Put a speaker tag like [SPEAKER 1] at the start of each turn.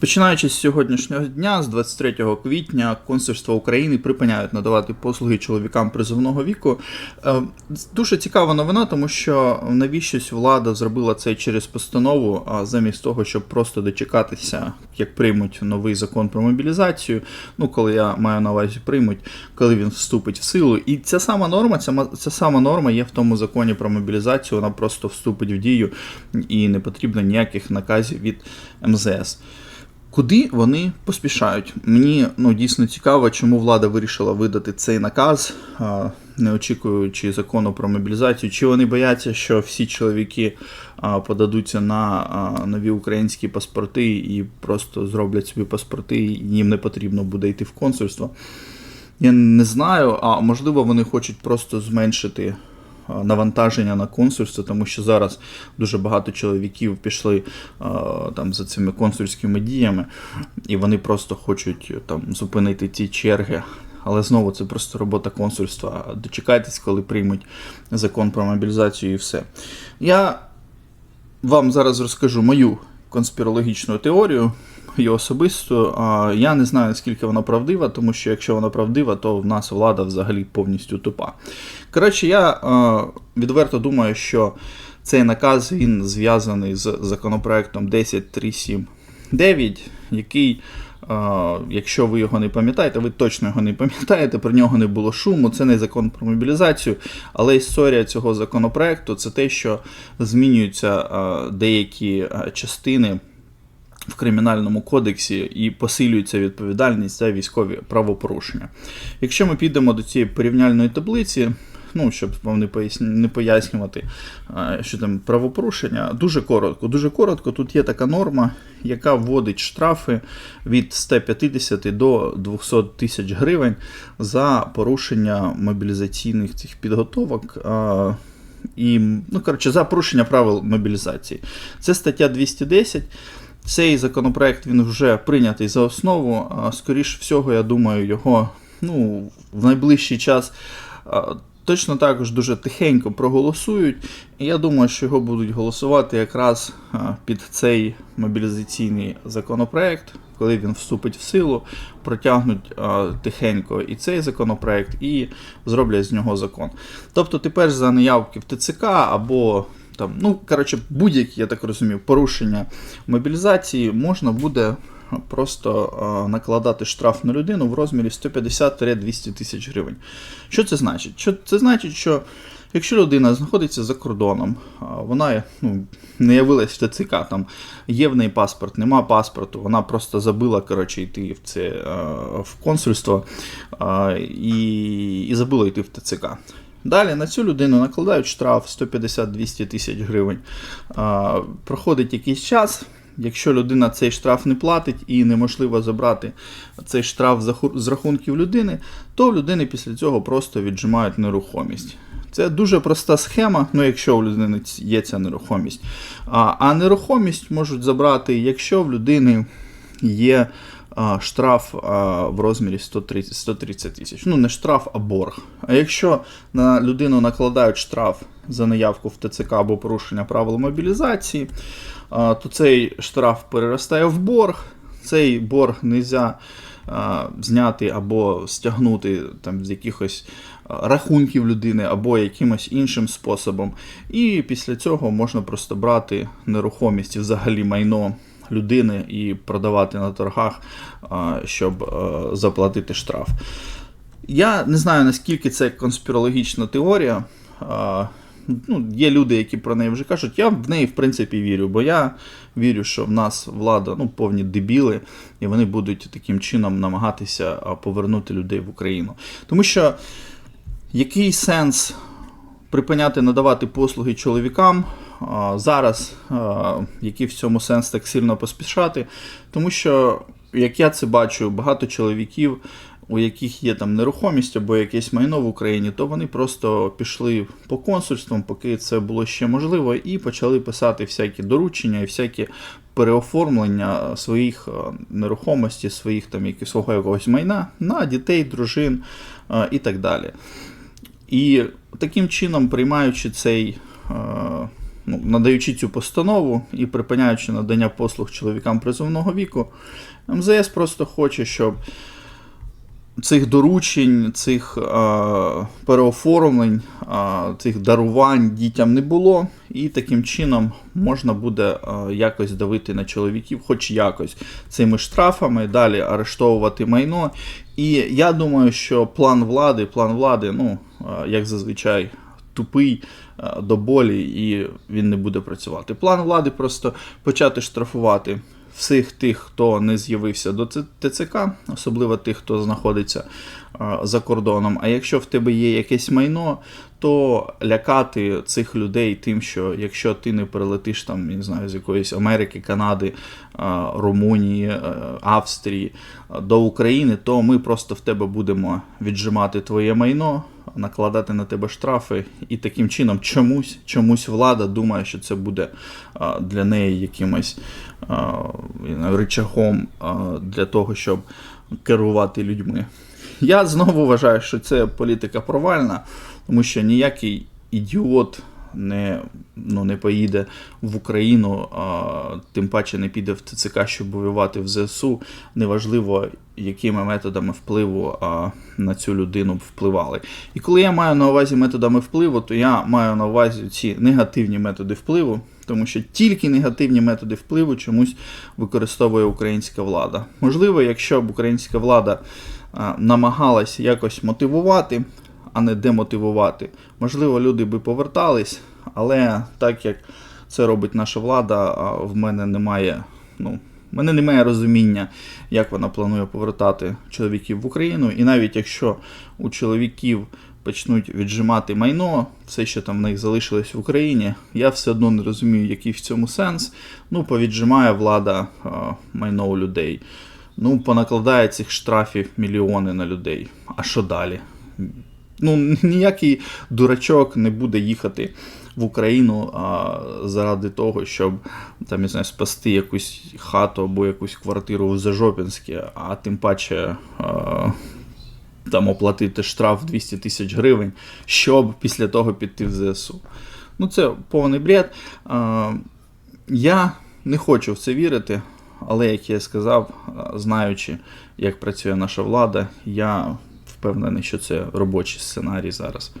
[SPEAKER 1] Починаючи з сьогоднішнього дня, з 23 квітня, консульства України припиняють надавати послуги чоловікам призовного віку. Е, Дуже цікава новина, тому що навіщось влада зробила це через постанову, а замість того, щоб просто дочекатися, як приймуть новий закон про мобілізацію. Ну, коли я маю на увазі приймуть, коли він вступить в силу. І ця сама норма, ця, ця сама норма є в тому законі про мобілізацію. Вона просто вступить в дію і не потрібно ніяких наказів від МЗС. Куди вони поспішають? Мені ну дійсно цікаво, чому влада вирішила видати цей наказ, не очікуючи закону про мобілізацію. Чи вони бояться, що всі чоловіки подадуться на нові українські паспорти і просто зроблять собі паспорти, і їм не потрібно буде йти в консульство? Я не знаю, а можливо, вони хочуть просто зменшити навантаження на консульство, тому що зараз дуже багато чоловіків пішли там за цими консульськими діями, і вони просто хочуть там зупинити ці черги. Але знову це просто робота консульства. Дочекайтесь, коли приймуть закон про мобілізацію і все. Я вам зараз розкажу мою конспірологічну теорію, і особисту. Я не знаю, наскільки вона правдива, тому що якщо вона правдива, то в нас влада взагалі повністю тупа. Коротше, я відверто думаю, що цей наказ він зв'язаний з законопроектом 10379, який. Якщо ви його не пам'ятаєте, ви точно його не пам'ятаєте, про нього не було шуму, це не закон про мобілізацію, але історія цього законопроекту це те, що змінюються деякі частини в кримінальному кодексі і посилюється відповідальність за військові правопорушення. Якщо ми підемо до цієї порівняльної таблиці, ну, щоб вам не, поясні, не пояснювати, що там правопорушення, дуже коротко. Дуже коротко, тут є така норма, яка вводить штрафи від 150 до 200 тисяч гривень за порушення мобілізаційних цих підготовок. І, ну, коротше, за порушення правил мобілізації. Це стаття 210. Цей законопроект він вже прийнятий за основу. а, Скоріш всього, я думаю, його ну, в найближчий час точно також дуже тихенько проголосують. І я думаю, що його будуть голосувати якраз під цей мобілізаційний законопроект, коли він вступить в силу, протягнуть тихенько і цей законопроект, і зроблять з нього закон. Тобто тепер за наявки в ТЦК або там, ну, коротше, будь-які, я так розумію, порушення мобілізації можна буде просто накладати штраф на людину в розмірі 150-200 тисяч гривень. Що це значить? Це значить, що якщо людина знаходиться за кордоном, вона ну, не явилась в ТЦК, там є в неї паспорт, нема паспорту, вона просто забила коротше, йти в це в консульство і, і забула йти в ТЦК. Далі на цю людину накладають штраф 150-200 тисяч гривень. Проходить якийсь час. Якщо людина цей штраф не платить і неможливо забрати цей штраф з рахунків людини, то в людини після цього просто віджимають нерухомість. Це дуже проста схема, ну якщо у людини є ця нерухомість. А, а нерухомість можуть забрати, якщо в людини є а, штраф а, в розмірі 130 130 тисяч. Ну, не штраф, а борг. А якщо на людину накладають штраф за наявку в ТЦК або порушення правил мобілізації, то цей штраф переростає в борг. Цей борг не можна зняти або стягнути там, з якихось рахунків людини або якимось іншим способом. І після цього можна просто брати нерухомість і взагалі майно людини і продавати на торгах, щоб заплатити штраф. Я не знаю, наскільки це конспірологічна теорія. Ну, є люди, які про неї вже кажуть. Я в неї, в принципі, вірю, бо я вірю, що в нас влада ну, повні дебіли, і вони будуть таким чином намагатися повернути людей в Україну. Тому що який сенс припиняти надавати послуги чоловікам а, зараз, а, який в цьому сенс так сильно поспішати, тому що, як я це бачу, багато чоловіків, у яких є там нерухомість або якесь майно в Україні, то вони просто пішли по консульствам, поки це було ще можливо, і почали писати всякі доручення і всякі переоформлення своїх е, нерухомості, своїх там свого якогось майна на дітей, дружин е, і так далі. І таким чином, приймаючи цей, е, ну, надаючи цю постанову і припиняючи надання послуг чоловікам призовного віку, МЗС просто хоче, щоб цих доручень, цих е, переоформлень, е, цих дарувань дітям не було, і таким чином можна буде е, якось давити на чоловіків, хоч якось цими штрафами, далі арештовувати майно. І я думаю, що план влади, план влади, ну як зазвичай. Тупий до болі, і він не буде працювати. План влади просто почати штрафувати всіх тих, хто не з'явився до ТЦК, особливо тих, хто знаходиться за кордоном. А якщо в тебе є якесь майно, то лякати цих людей тим, що якщо ти не перелетиш там, не знаю, з якоїсь Америки, Канади, Румунії, Австрії до України, то ми просто в тебе будемо віджимати твоє майно, накладати на тебе штрафи, і таким чином чомусь, чомусь влада думає, що це буде для неї якимось рычагом е, для того, щоб керувати людьми. Я знову вважаю, що це політика провальна, тому що ніякий ідіот не, ну, не поїде в Україну, а, тим паче не піде в ТЦК, щоб воювати в ЗСУ. Неважливо, якими методами впливу а, на цю людину впливали. І коли я маю на увазі методами впливу, то я маю на увазі ці негативні методи впливу, тому що тільки негативні методи впливу чомусь використовує українська влада. Можливо, якщо б українська влада намагалась якось мотивувати, а не демотивувати, можливо, люди би повертались, але так як це робить наша влада, в мене немає. Ну, в мене немає розуміння, як вона планує повертати чоловіків в Україну. І навіть якщо у чоловіків почнуть віджимати майно, все, що там в них залишилось в Україні, я все одно не розумію, який в цьому сенс. Ну, повіджимає влада а, майно у людей. Ну, понакладає цих штрафів мільйони на людей. А що далі? Ну, ніякий дурачок не буде їхати в Україну а, заради того, щоб там, я знаю, спасти якусь хату або якусь квартиру в Зажопінське, а тим паче а, там оплатити штраф 200 тисяч гривень, щоб після того піти в ЗСУ. Ну, це повний бред. Я не хочу в це вірити, але, як я сказав, знаючи, як працює наша влада, я впевнений, що це робочий сценарій зараз.